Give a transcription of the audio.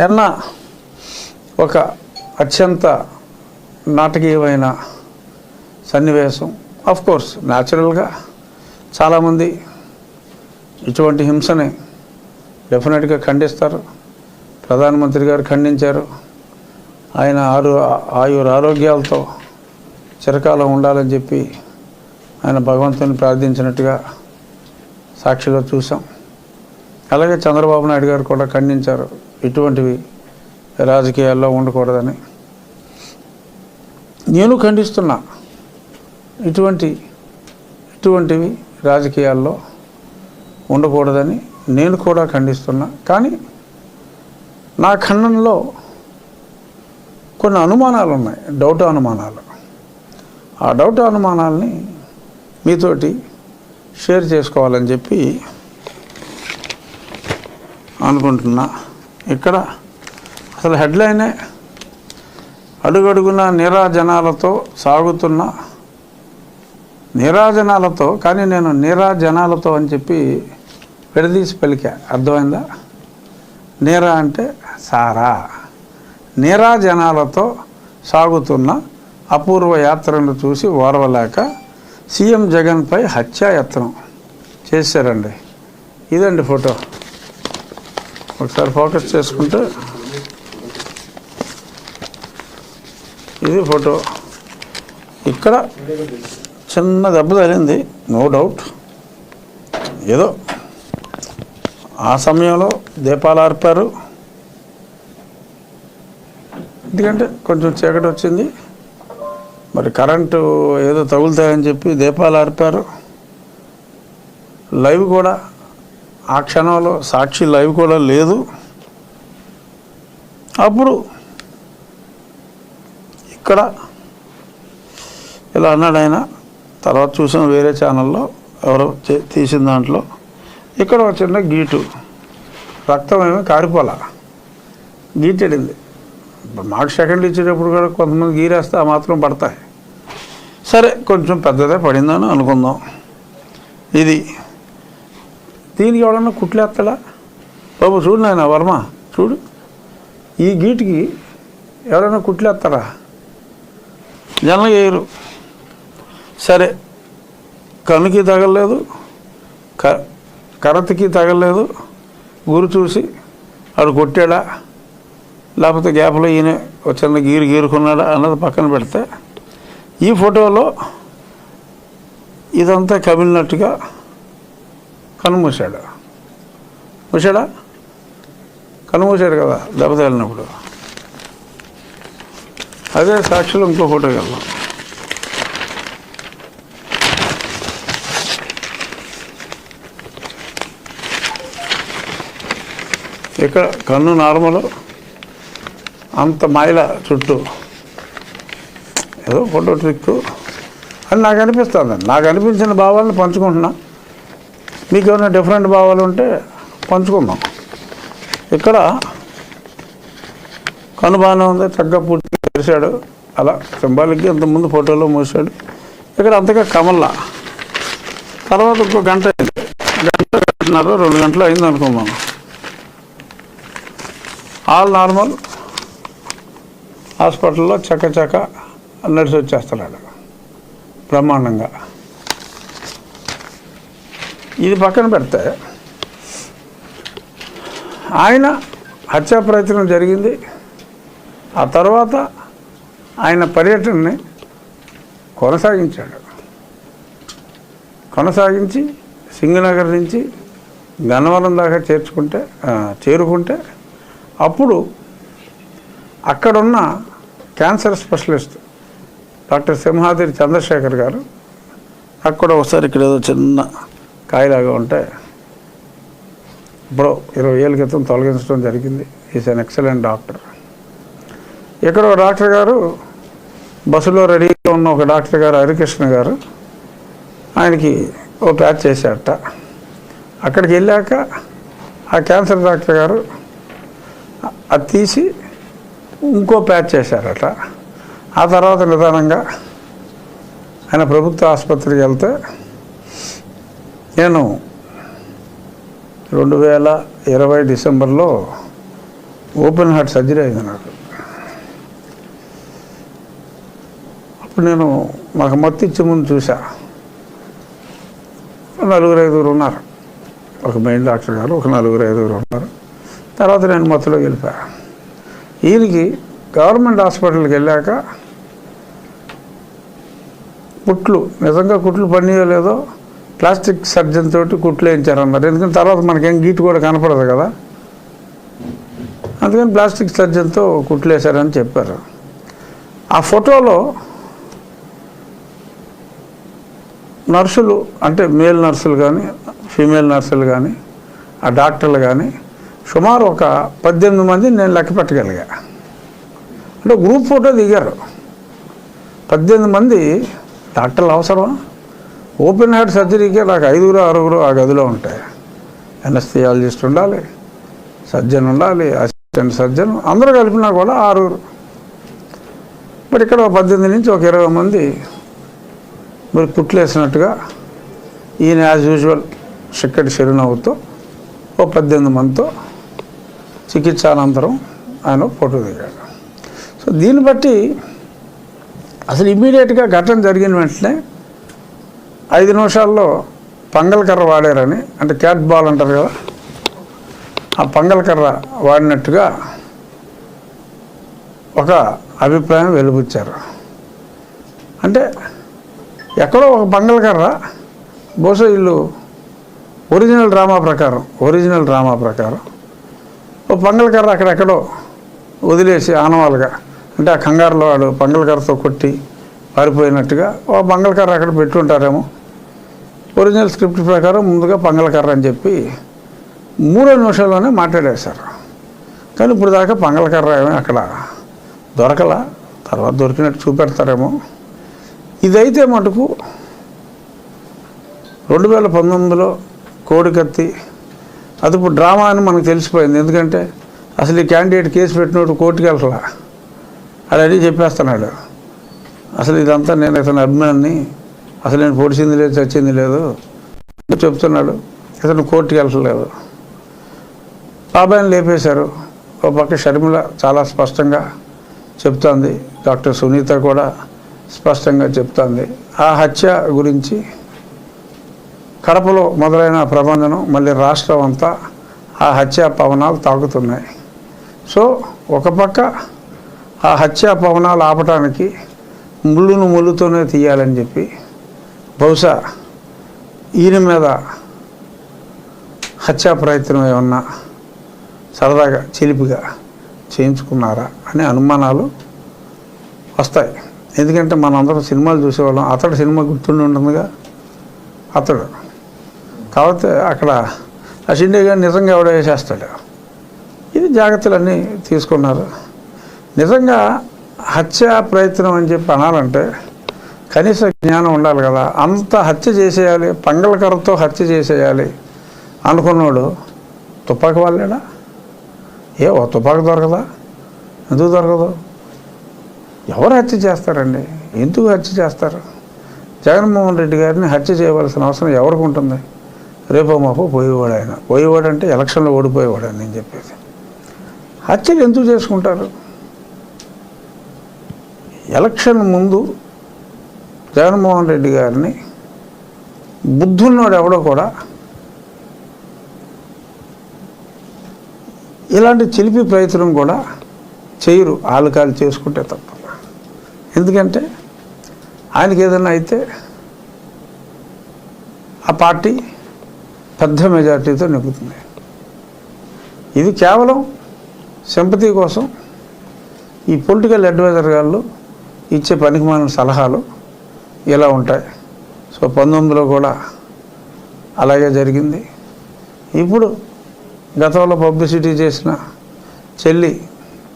నిన్న ఒక అత్యంత నాటకీయమైన సన్నివేశం. ఆఫ్ కోర్స్ న్యాచురల్గా చాలామంది ఇటువంటి హింసని డెఫినెట్గా ఖండిస్తారు. ప్రధానమంత్రి గారు ఖండించారు. ఆయన ఆరు ఆయుర ఆరోగ్యాలతో చిరకాలం ఉండాలని చెప్పి ఆయన భగవంతుని ప్రార్థించినట్టుగా సాక్షిలో చూసాం అలాగే చంద్రబాబు నాయుడు గారు కూడా ఖండించారు. ఇటువంటివి రాజకీయాల్లో ఉండకూడదని. నేను ఖండిస్తున్నా ఇటువంటి ఇటువంటివి రాజకీయాల్లో ఉండకూడదని నేను కూడా ఖండిస్తున్నా. కానీ నా ఖండనలో కొన్ని అనుమానాలు ఉన్నాయి డౌట్ అనుమానాలు. ఆ డౌట్ అనుమానాలని మీతోటి షేర్ చేసుకోవాలని చెప్పి అనుకుంటున్నా. ఇక్కడ అసలు హెడ్లైనే అడుగడుగున నీరాజనాలతో సాగుతున్న నీరాజనాలతో కానీ నేను నీరాజనాలతో అని చెప్పి విడదీసి పలికా. అర్థమైందా? నీరా అంటే సారా. నీరాజనాలతో సాగుతున్న అపూర్వ యాత్రను చూసి ఓర్వలేక సీఎం జగన్పై హత్యాయత్నం చేశారండి. ఇదండి ఫోటో. ఒకసారి ఫోకస్ చేసుకుంటే ఇది ఫోటో. ఇక్కడ చిన్న దెబ్బ తగిలింది నో డౌట్. ఏదో ఆ సమయంలో దీపాలు ఆర్పారు. ఎందుకంటే కొంచెం చీకటి వచ్చింది. మరి కరెంటు ఏదో తగులుతాయని చెప్పి దీపాలు ఆర్పారు. లైవ్ కూడా ఆ క్షణంలో సాక్షి లైవ్ కూడా లేదు. అప్పుడు ఇక్కడ ఇలా అన్నాడు ఆయన తర్వాత చూసిన వేరే ఛానల్లో ఎవరో తీసిన దాంట్లో ఇక్కడ ఒక చిన్న గీటు రక్తం ఏమీ కారిపోలా గీటెడింది మాకు సెకండ్ ఇచ్చేటప్పుడు కూడా కొంతమంది గీరేస్తే ఆ మాత్రం పడతాయి. సరే కొంచెం పెద్దదే పడిందని అనుకుందాం. ఇది దీనికి ఎవడన్నా కుట్లేస్తాడా? బాబు చూడు నాయన వర్మ చూడు. ఈ గీటికి ఎవరైనా కుట్లేస్తారా? జనం వేయరు. సరే కనుకి తగలలేదు క కరతకి తగలలేదు గురు చూసి ఆడు కొట్టాడా? లేకపోతే గ్యాప్లో ఈయన ఒక చిన్న గీరు గీరుకున్నాడా అన్నది పక్కన పెడితే ఈ ఫోటోలో ఇదంతా కమిలినట్టుగా కనుమూసాడు మూసాడా కనుమూసాడు కదా దెబ్బ తగిలినప్పుడు. అదే సాక్షులు ఇంకో ఫోటోకి వెళ్దాం. ఇక్కడ కన్ను నార్మల్ అంత మాయల చుట్టూ. ఏదో ఫోటో ట్రిక్ అని నాకు అనిపిస్తుంది. నాకు అనిపించిన భావాలను పంచుకుంటున్నా. మీకు ఏమైనా డిఫరెంట్ భావాలు ఉంటే పంచుకుందాం. ఇక్కడ కను బాగానే ఉంది చక్కగా పూర్తిగా తెరిశాడు అలా సింబాలిక్గా ఇంతకుముందు ఫోటోలో మూసాడు. ఇక్కడ అంతగా కమల్లా. తర్వాత ఇంకో గంట అయింది. గంట గంటన్నర రెండు గంటలు అయింది అనుకుందాం. ఆల్ నార్మల్ హాస్పిటల్లో చక్క చక్క నడిచి వచ్చేస్తున్నాడు. బ్రహ్మాండంగా. ఇది పక్కన పెడితే ఆయన హత్యా ప్రయత్నం జరిగింది. ఆ తర్వాత ఆయన పర్యటనని కొనసాగించాడు. కొనసాగించి సింగనగర్ నుంచి గన్నవరం దాకా చేర్చుకుంటే చేరుకుంటే అప్పుడు అక్కడున్న cancer specialist doctor Simhadri Chandrasekhar garu అక్కడ ఒకసారి ఇక్కడ ఏదో చిన్న కాయలాగా ఉంటే ఇప్పుడు ఇరవై ఏళ్ళ క్రితం తొలగించడం జరిగింది. ఈజ్ అన్ ఎక్సలెంట్ డాక్టర్ ఇక్కడ ఒక డాక్టర్ గారు బస్సులో రెడీగా ఉన్న ఒక డాక్టర్ గారు హరికృష్ణ గారు ఆయనకి ఓ ప్యాచ్ చేశారట. అక్కడికి వెళ్ళాక ఆ క్యాన్సర్ డాక్టర్ గారు అది తీసి ఇంకో ప్యాచ్ చేశారట. ఆ తర్వాత నిదానంగా ఆయన ప్రభుత్వ ఆసుపత్రికి వెళ్తే నేను రెండు వేల ఇరవై డిసెంబర్లో ఓపెన్ హార్ట్ సర్జరీ అయింది నాకు. అప్పుడు నేను మాకు మత్తు ఇచ్చే ముందు చూసా నలుగురు ఐదుగురు ఉన్నారు. ఒక మెయిన్ డాక్టర్ గారు ఒక నలుగురు ఐదుగురు ఉన్నారు. తర్వాత నేను మత్తులో గెలిపా. ఈయనకి గవర్నమెంట్ హాస్పిటల్కి వెళ్ళాక కుట్లు నిజంగా కుట్లు పనియో లేదో ప్లాస్టిక్ సర్జన్ తోటి కుట్లు వేయించారన్నారు ఎందుకంటే తర్వాత మనకేం గీటు కూడా కనపడదు కదా. అందుకని ప్లాస్టిక్ సర్జన్తో కుట్లు వేశారని చెప్పారు. ఆ ఫోటోలో నర్సులు అంటే మేల్ నర్సులు కానీ ఫీమేల్ నర్సులు కానీ ఆ డాక్టర్లు కానీ సుమారు ఒక పద్దెనిమిది మంది నేను లెక్క పెట్టగలిగా. అంటే గ్రూప్ ఫోటో దిగారు. పద్దెనిమిది మంది డాక్టర్లు అవసరమా? ఓపెన్ హార్ట్ సర్జరీకే నాకు ఐదుగురు ఆరుగురు ఆ గదిలో ఉంటాయి. ఎనస్థియాలజిస్ట్ ఉండాలి సర్జన్ ఉండాలి అసిస్టెంట్ సర్జన్ అందరూ కలిపినా కూడా ఆరుగురు. మరి ఇక్కడ ఒక పద్దెనిమిది నుంచి ఒక ఇరవై మంది మరి కుట్లేసినట్టుగా ఈయన యాజ్ యూజువల్ చిక్కటి చిరునవ్వుతో ఓ పద్దెనిమిది మందితో చికిత్స అనంతరం ఆయన ఫోటో దిగాడు. సో దీన్ని బట్టి అసలు ఇమీడియట్గా ఘటన జరిగిన వెంటనే ఐదు నిమిషాల్లో పంగల్ కర్ర వాడారని అంటే క్యాట్ బాల్ అంటారు కదా ఆ పంగల్ కర్ర వాడినట్టుగా ఒక అభిప్రాయం వెలుబుచ్చారు. అంటే ఎక్కడో ఒక పంగల్ కర్ర బహుశా వీళ్ళు ఒరిజినల్ డ్రామా ప్రకారం ఒరిజినల్ డ్రామా ప్రకారం ఓ పంగల్ కర్ర అక్కడెక్కడో వదిలేసి ఆనవాలుగా అంటే ఆ కంగారులో వాడు పంగల్ కర్రతో కొట్టి పారిపోయినట్టుగా ఓ పంగల్ అక్కడ పెట్టుంటారేమో. ఒరిజినల్ స్క్రిప్ట్ ప్రకారం ముందుగా పంగలకర్ర అని చెప్పి మూడో నిమిషాల్లోనే మాట్లాడేశారు కానీ ఇప్పుడు దాకా పంగలకర్ర ఏమీ అక్కడ దొరకలా. తర్వాత దొరికినట్టు చూపెడతారేమో. ఇదైతే మటుకు రెండు వేల పంతొమ్మిదిలో కోడికత్తి అది ఇప్పుడు డ్రామా అని మనకు తెలిసిపోయింది. ఎందుకంటే అసలు ఈ క్యాండిడేట్ కేసు పెట్టినోడు కోర్టుకి వెళ్ళలా అడని చెప్పేస్తున్నాడు. అసలు ఇదంతా నేను ఇతను అభిమాన్ని అసలు నేను పొడిచింది లేదు చచ్చింది లేదు. చెప్తున్నాడు. ఇతను కోర్టుకి వెళ్ళలేదు. బాబాయిని లేపేశారు. ఓ పక్క షర్మిల చాలా స్పష్టంగా చెప్తోంది. డాక్టర్ సునీత కూడా స్పష్టంగా చెప్తోంది. ఆ హత్య గురించి కడపలో మొదలైన ప్రబంధనం మళ్ళీ రాష్ట్రం అంతా ఆ హత్యా పవనాలు తాకుతున్నాయి. సో ఒక పక్క ఆ హత్యా పవనాలు ఆపటానికి ముళ్ళును ముళ్ళుతోనే తీయాలని చెప్పి బహుశా ఈయన మీద హత్యా ప్రయత్నం ఏమన్నా సరదాగా చిలిపిగా చేయించుకున్నారా అనే అనుమానాలు వస్తాయి. ఎందుకంటే మనందరం సినిమాలు చూసేవాళ్ళం. అతడు సినిమా గుర్తుండి ఉంటుందిగా. అతడు. కాబట్టి అక్కడ ఆ గారు నిజంగా ఎవడో వేసేస్తాడు ఇది జాగ్రత్తలన్నీ తీసుకున్నారు. నిజంగా హత్య ప్రయత్నం అని చెప్పి అనాలంటే కనీస జ్ఞానం ఉండాలి కదా. అంత హత్య చేసేయాలి పంగళకరతో హత్య చేసేయాలి అనుకున్నాడు తుపాకి వాళ్ళేడా ఏ ఓ తుపాకి దొరకదా? ఎందుకు దొరకదు? ఎవరు హత్య చేస్తారండి? ఎందుకు హత్య చేస్తారు? జగన్మోహన్ రెడ్డి గారిని హత్య చేయవలసిన అవసరం ఎవరికి ఉంటుంది? రేపో మాపో పోయేవాడు ఆయన. పోయేవాడు అంటే ఎలక్షన్లో ఓడిపోయేవాడు అని నేను చెప్పేది. హత్యలు ఎందుకు చేసుకుంటారు? ఎలక్షన్ ముందు జగన్మోహన్ రెడ్డి గారిని బుద్ధున్నోడు ఎవడో కూడా ఇలాంటి చిలిపి ప్రయత్నం కూడా చేయరు ఆలుకాలు చేసుకుంటే తప్ప. ఎందుకంటే ఆయనకి ఏదైనా అయితే ఆ పార్టీ పెద్ద మెజార్టీతో నెగ్గుతుంది ఇది కేవలం సింపతి కోసం ఈ పొలిటికల్ అడ్వైజర్ గారు ఇచ్చే పనికిమాలిన సలహాలు. ఇలా ఉంటాయి. సో పంతొమ్మిదిలో కూడా అలాగే జరిగింది. ఇప్పుడు గతంలో పబ్లిసిటీ చేసిన చెల్లి